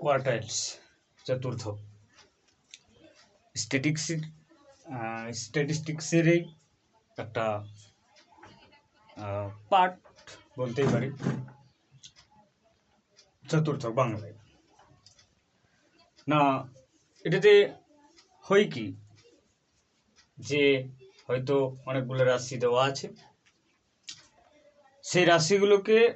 কোয়ার্টাইলস চতুর্থ স্ট্যাটিক্স স্ট্যাটিস্টিক্সেরই একটা পার্ট বলতেই পারি। চতুর্থ বাংলায়। না, এটাতে হয় কি? যে হয়তো অনেকগুলো রাশি দেওয়া আছে। সেই রাশিগুলোকে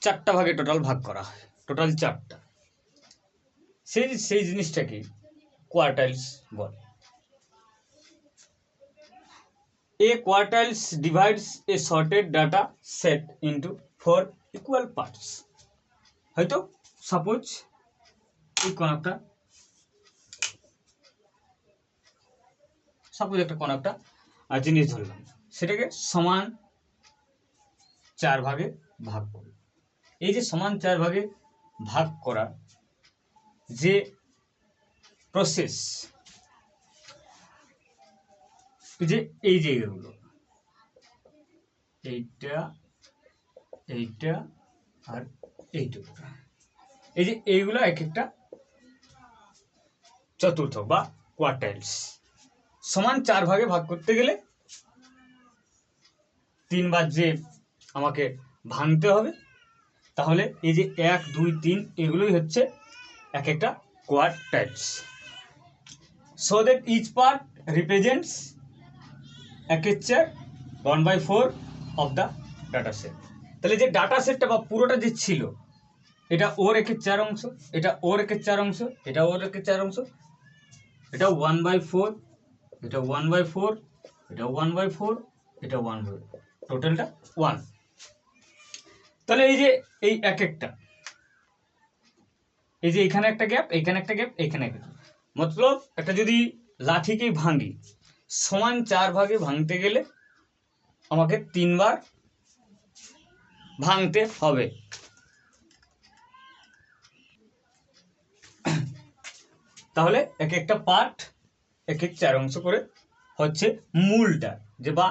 চারটা ভাগে টোটাল ভাগ করা হয়। টোটাল চারটা। সেই সেই জিনিসটাকে কোয়ার্টাইলস বলে। A quartiles divides a sorted data set into four equal parts হয়তো সাপোজ এই একটা সাপোজ একটা কোন একটা আহ, জিনিস ধরলাম। সেটাকে সমান চার ভাগে ভাগ করব। এই যে সমান চার ভাগে ভাগ করা যে প্রসেস যে এই জায়গাগুলো এইটা এইটা আর এইটুকু এই যে এইগুলো এক একটা চতুর্থ বা কোয়ার্টাইলস সমান চার ভাগে ভাগ করতে গেলে তিনবার যে আমাকে ভাঙতে হবে, তাহলে এই যে এক, দুই, তিন, এগুলোই হচ্ছে এক একটা quartiles so that each part represents একের one by four of the data set তাহলে যে ডাটা সেটটা বা পুরোটা যে ছিল, এটা ওর একের চার অংশ, এটা ওর একের চার অংশ, এটা ওর একের চার অংশ, এটা ওয়ান বাই ফোর এটা ওয়ান বাই ফোর এটা ওয়ান বাই ফোর এটা ওয়ান বাই টোটালটা ওয়ান তাহলে এই যে এই এক একটা এই যে এখানে একটা গ্যাপ এখানে একটা গ্যাপ এখানে একটা মতলব একটা যদি লাঠিকেই ভাঙি, সমান চার ভাগে ভাঙতে গেলে আমাকে তিনবার ভাঙতে হবে। তাহলে এক একটা পার্ট এক এক চার অংশ করে হচ্ছে মূলটা, যে বা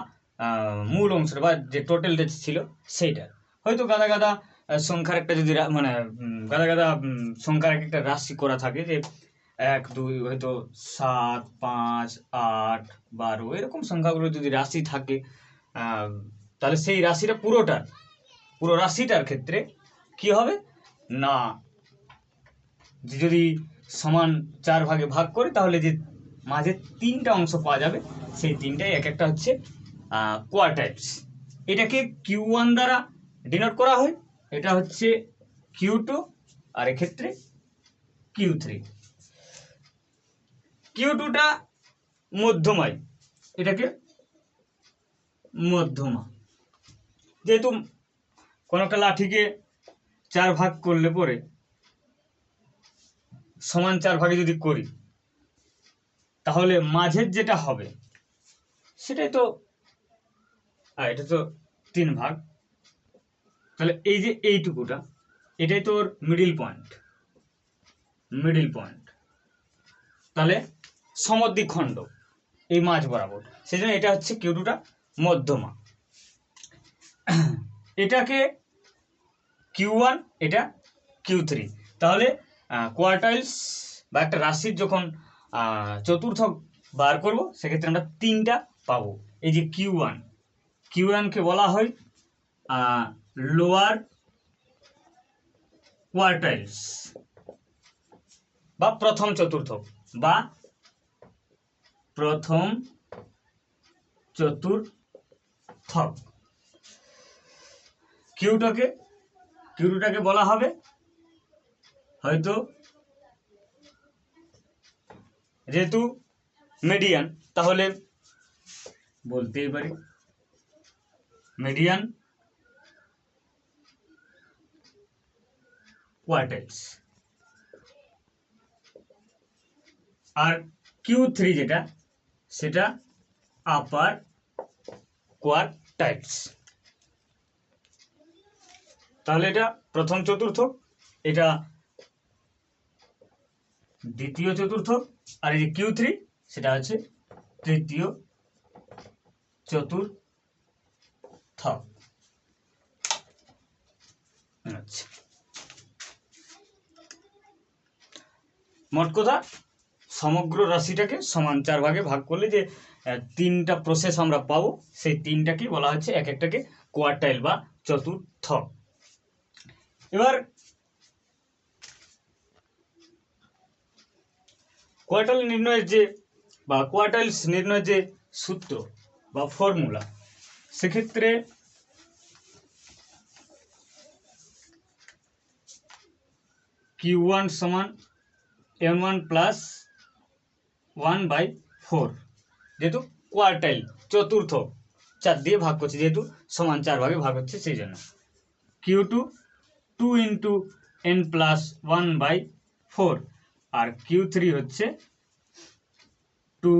মূল অংশটা বা যে টোটালটা ছিল, সেইটা। হয়তো গাদা গাদা সংখ্যার একটা যদি মানে গাদা গাদা সংখ্যার এক একটা রাশি করা থাকে যে এক, দুই, হয়তো সাত, পাঁচ, আট, বারো, এরকম সংখ্যাগুলো যদি রাশি থাকে তাহলে সেই রাশিটা পুরোটার, পুরো রাশিটার ক্ষেত্রে কি হবে? না। যদি সমান চার ভাগে ভাগ করে, তাহলে যে মাঝে তিনটা অংশ পাওয়া যাবে, সেই তিনটাই এক একটা হচ্ছে কোয়ার্টাইলস এটাকে কিউ ওয়ান দ্বারা ডিনোট করা হয়। এটা হচ্ছে কিউ টু আর এক্ষেত্রে কিউ থ্রি কিউ টুটা মধ্যমায়। এটাকে মধ্যমা। যেহেতু কোনো একটা লাঠিকে চার ভাগ করলে পরে সমান চার ভাগে যদি করি, তাহলে মাঝের যেটা হবে, সেটাই তো এটা তো তিন ভাগ। তাহলে এই যে এইটুকুটা এটাই তোর মিডিল পয়েন্ট মিডিল পয়েন্ট তাহলে সমদ্বিখণ্ড এই মাঝ বরাবর। সেই জন্য এটা হচ্ছে কিউটুটা মধ্যমা। এটাকে কিউ ওয়ান এটা কিউ থ্রি তাহলে কোয়ার্টাইলস বা একটা রাশির যখন আহ, চতুর্থ বার করব সেক্ষেত্রে আমরা তিনটা পাবো। এই যে কিউ ওয়ান কিউ ওয়ানকে বলা হয় লোয়ার কোয়ার্টাইলস বা প্রথম চতুর্থ বা প্রথম চতুর্থক কিউটাকে কিউটাকে বলা হবে হয়তো যেহেতু মিডিয়ান তাহলে বলতেই পারি মিডিয়ান কোয়ার্টাইলস আর কিউ থ্রি যেটা, সেটা আপার কোয়ার্টাইলস তাহলে এটা প্রথম চতুর্থ, এটা দ্বিতীয় চতুর্থ, আর এই যে কিউ থ্রি সেটা হচ্ছে তৃতীয় চতুর্থ। মোট কথা, সমগ্র রাশিটাকে সমান চার ভাগে ভাগ করলে যে তিনটা প্রসেস আমরা পাবো, সেই তিনটাকে বলা হচ্ছে এক একটাকে কোয়ার্টাইল বা চতুর্থ। এবার কোয়ার্টাইল নির্ণয়ের যে, বা কোয়ার্টাইলস নির্ণয়ের যে সূত্র বা ফর্মুলা সেক্ষেত্রে কিউ ওয়ান সমান M one plus one by four যেহেতু কোয়ার্টাইল চতুর্থ, চার দিয়ে ভাগ করছে, যেহেতু সমান চার ভাগে ভাগ হচ্ছে, সেই জন্য। Q two two into N plus one by four R Q three হচ্ছে two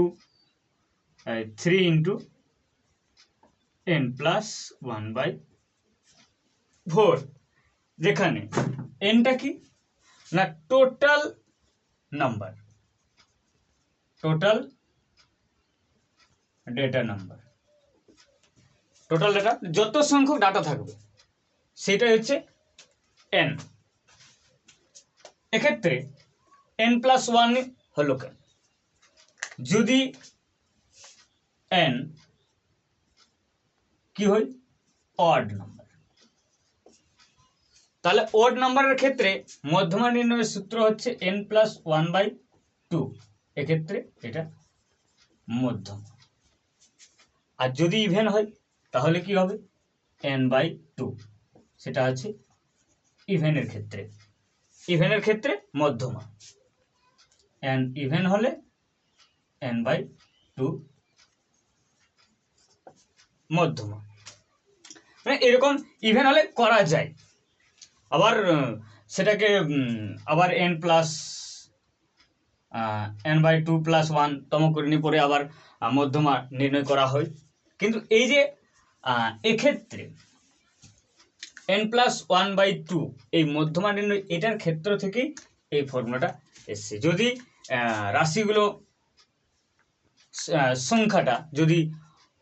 three into N plus one by four যেখানে এনটা কি? না total number total data number total data যত সংখ্যক ডাটা থাকবে, সেটাই হচ্ছে এন এক্ষেত্রে এন প্লাস ওয়ান হলো কেন যদি এন কি হয়? অড নাম্বার তাহলে ওড নাম্বারের ক্ষেত্রে মধ্যমা নির্ণয়ের সূত্র হচ্ছে N plus one by two এক্ষেত্রে এটা মধ্যম। আর যদি ইভেন হয়, তাহলে কি হবে? এন বাই টু সেটা আছে ইভেনের ক্ষেত্রে। ইভেনের ক্ষেত্রে মধ্যমা। এন ইভেন হলে এন বাই টু মধ্যমা। মানে এরকম ইভেন হলে করা যায়। আবার সেটাকে আবার N plus N by two plus one তম করে পরে আবার মধ্যমা নির্ণয় করা হয়। কিন্তু এই যে এক্ষেত্রে N plus one by two এই মধ্যমা নির্ণয়, এটার ক্ষেত্র থেকেই এই ফর্মুলাটা এসছে। যদি রাশিগুলো সংখ্যাটা যদি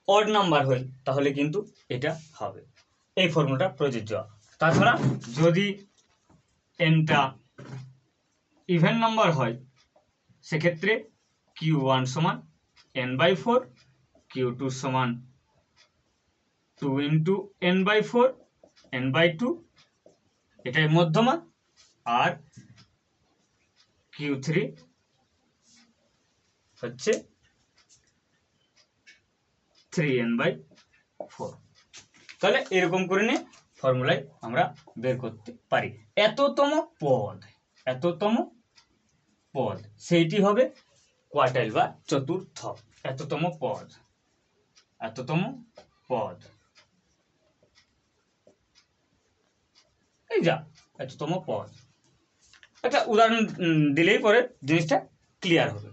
অড নাম্বার হয়, তাহলে কিন্তু এটা হবে। এই ফর্মুলাটা প্রযোজ্য। তাছাড়া যদি এনটা ইভেন নাম্বার হয়, সেক্ষেত্রে কিউ ওয়ান সমান N by four Q two সমান two into N by four N by two এটাই মধ্যমা আর কিউ থ্রি হচ্ছে থ্রি এন বাই ফোর তাহলে এরকম করে নিয়ে ফর্মুলায় আমরা বের করতে পারি। এততম পদ এততম পদ, সেইটি হবে কোয়ার্টাইল বা চতুর্থ। এততম পদ এততম পদ। এই যা, এততম পদ। একটা উদাহরণ দিলেই পরে জিনিসটা ক্লিয়ার হবে।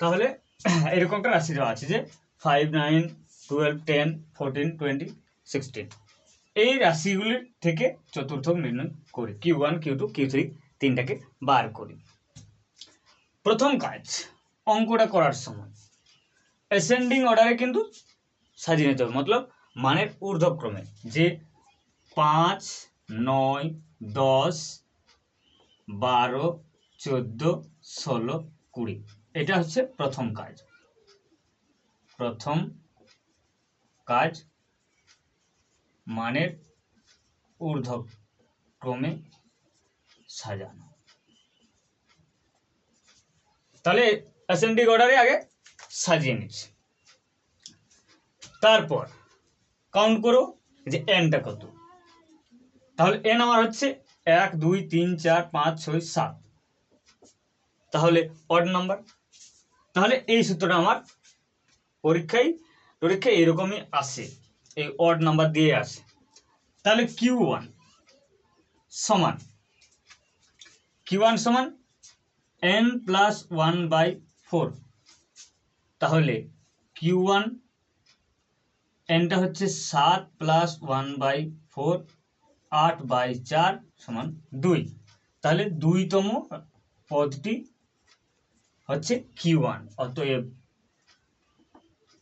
তাহলে এরকম একটা রাশি দেওয়া আছে যে five nine twelve ten fourteen twenty sixteen এই রাশিগুলির থেকে চতুর্থ নির্ণয় করি। Q one Q two Q three তিনটাকে বার করি। প্রথম কাজ, অঙ্কটা করার সময়। অ্যাসেন্ডিং অর্ডারে কিন্তু সাজিয়ে নিতে হবে। মতলব মানের ঊর্ধ্বক্রমে যে পাঁচ, নয়, দশ, বারো, চোদ্দ, ষোলো, কুড়ি। এটা হচ্ছে প্রথম কাজ। প্রথম কাজ মানের ঊর্ধ্বক্রমে সাজানো। তাহলে অ্যাসেন্ডিং অর্ডারে আগে সাজিয়ে নিচ্ছি। তারপর কাউন্ট করো যে এনটা কত। তাহলে এন আমার হচ্ছে এক, দুই, তিন, চার, পাঁচ, ছয়, সাত। তাহলে অড নাম্বার তাহলে এই সূত্রটা আমার পরীক্ষায় পরীক্ষায় এরকমই আসে এই অড নাম্বার দিয়ে আসে তাহলে কিউ ওয়ান সমান কিউ ওয়ান সমান N plus one by four তাহলে কিউ ওয়ান এনটা হচ্ছে সাত প্লাস ওয়ান বাই ফোর আট বাই চার সমান দুই। তাহলে দুইতম পদটি হচ্ছে কিউ ওয়ান অতএব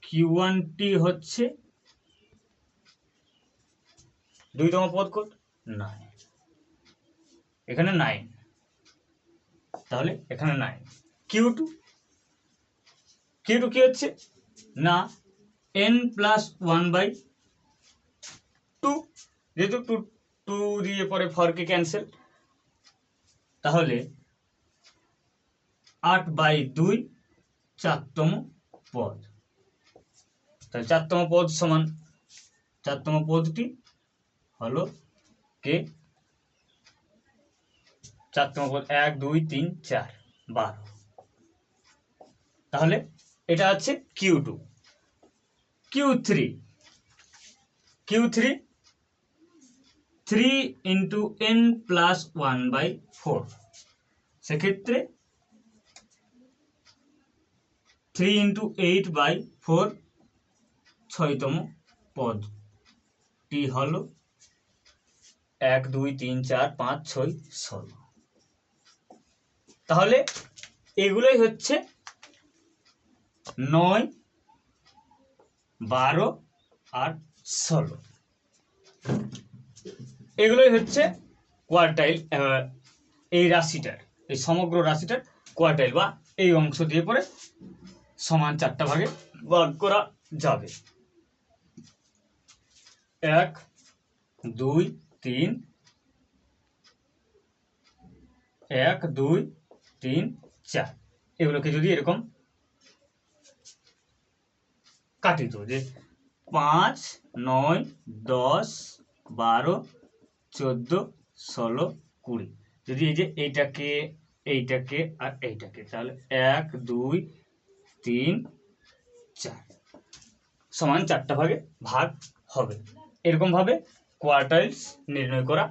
কিউ ওয়ানটি হচ্ছে দুইতম পদ কত নাইন এখানে নাইন তাহলে এখানে nine Q two Q two কি হচ্ছে? না N plus one by two যেহেতু টু টু দিয়ে পরে ফরকে ক্যান্সেল তাহলে আট বাই দুই চারতম পদ। তাহলে চারতম পদ সমান, চারতম পদটি হলো কে? চারতম পদ এক, দুই, তিন, চার, বারো। তাহলে এটা হচ্ছে Q two. Q three. Q three three into N plus one by four. সেক্ষেত্রে three into eight by four ছয়তম পদটি হল এক, দুই, তিন, চার, পাঁচ, ছয়, ষোলো। তাহলে এগুলোই হচ্ছে নয়, বারো আর ষোলো। এগুলোই হচ্ছে কোয়ার্টাইল এই রাশিটার, এই সমগ্র রাশিটার কোয়ার্টাইল বা এই অংশ দিয়ে পরে সমান চারটা ভাগে ভাগ করা যাবে। এক, দুই, তিন। এক, দুই, তিন, চার। এগুলোকে যদি এরকম কাটিত যে পাঁচ, নয়, দশ, বারো, চোদ্দ, ষোলো, কুড়ি। যদি এই যে এইটাকে এইটাকে আর এইটাকে, তাহলে এক, দুই তিন, চার। সমান চারটা ভাগে ভাগ হবে। এরকমভাবে কোয়ার্টাইলস নির্ণয় করা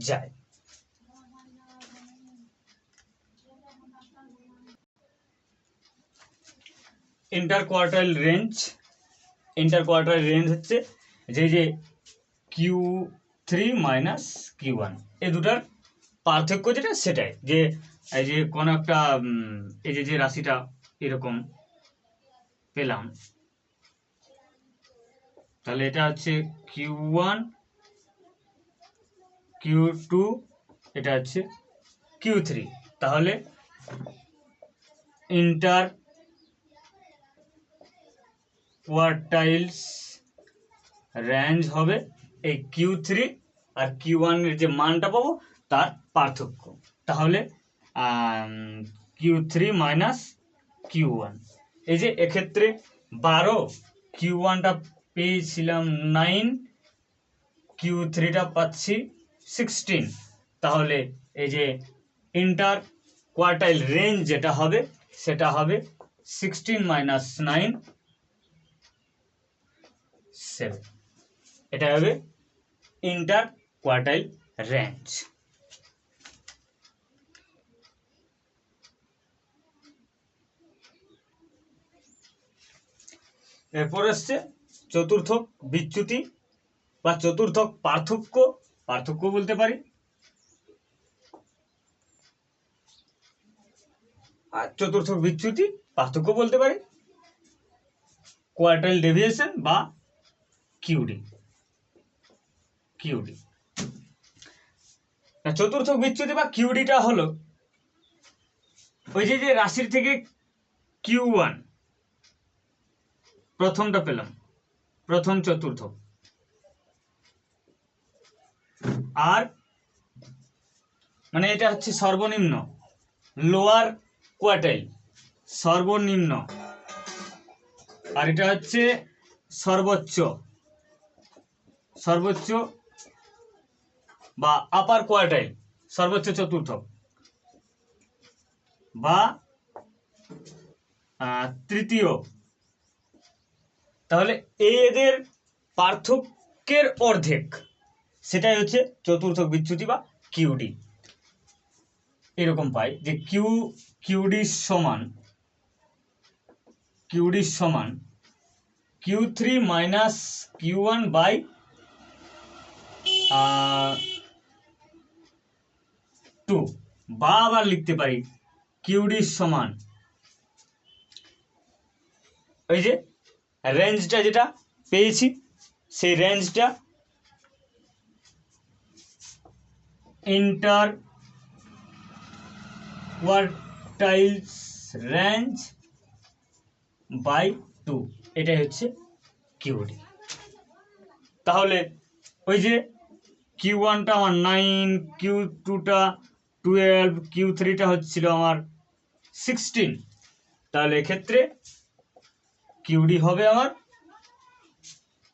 যায়। Inter quartile range inter quartile range হচ্ছে যে যে Q three minus Q one এই দুটার পার্থক্য যেটা সেটাই। যে এই যে কোনো একটা এই যে যে রাশিটা এরকম পেলাম। তাহলে এটা হচ্ছে কিউ ওয়ান, কিউ টু, এটা হচ্ছে কিউ থ্রি। তাহলে ইন্টার কোয়ার্টাইলস রেঞ্জ হবে এই কিউ থ্রি আর কিউ ওয়ানের যে মানটা পাবো তার পার্থক্য। তাহলে Q three minus Q one. এই যে এক্ষেত্রে বারো কিউ ওয়ানটা পেয়েছিলাম নাইন কিউ থ্রিটা পাচ্ছি সিক্সটিন তাহলে এই যে ইন্টার কোয়ার্টাইল রেঞ্জ যেটা হবে, সেটা হবে সিক্সটিন মাইনাস নাইন সেভেন এটা হবে ইন্টার কোয়ার্টাইল রেঞ্জ এরপর আসছে চতুর্থক বিচ্যুতি বা চতুর্থক পার্থক্য পার্থক্য বলতে পারি। আর চতুর্থক বিচ্যুতি, পার্থক্য বলতে পারি। কোয়ার্টাইল ডেভিয়েশন বা কিউডি। কিউডি। চতুর্থক বিচ্যুতি বা কিউডিটা হলো ওই যে যে রাশির থেকে কিউ ওয়ান প্রথমটা পেলাম। প্রথম চতুর্থ। আর মানে এটা হচ্ছে সর্বনিম্ন। লোয়ার কোয়ার্টাইল সর্বনিম্ন। আর এটা হচ্ছে সর্বোচ্চ। সর্বোচ্চ বা আপার কোয়ার্টাইল সর্বোচ্চ চতুর্থ। বা তৃতীয়। তাহলে এদের পার্থক্যের অর্ধেক। সেটাই হচ্ছে চতুর্থ বিচ্যুতি বা কিউডি এরকম পাই যে কিউ কিউডি সমান কিউডি সমান Q three minus Q one by two বা আবার লিখতে পারি কিউডি সমান। ওই যে রেঞ্জটা যেটা পেয়েছি, সেই রেঞ্জটা inter quartiles range by two এটাই হচ্ছে কিউডি তাহলে ওই যে কিউ ওয়ানটা আমার নাইন কিউ টুটা টুয়েলভ কিউ থ্রিটা হচ্ছিল আমার সিক্সটিন তাহলে এক্ষেত্রে কিউডি হবে আমার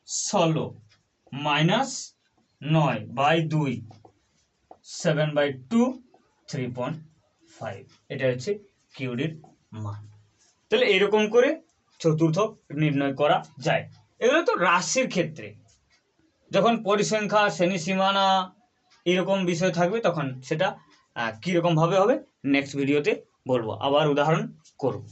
ষোলো মাইনাস নয় বাই দুই seven by two three point five এটা হচ্ছে কিউডির মান। তাহলে এরকম করে চতুর্থ নির্ণয় করা যায়। এগুলো তো রাশির ক্ষেত্রে। যখন পরিসংখ্যা শ্রেণি সীমানা এরকম বিষয় থাকবে, তখন সেটা কীরকমভাবে হবে নেক্সট ভিডিওতে বলব। আবার উদাহরণ করব।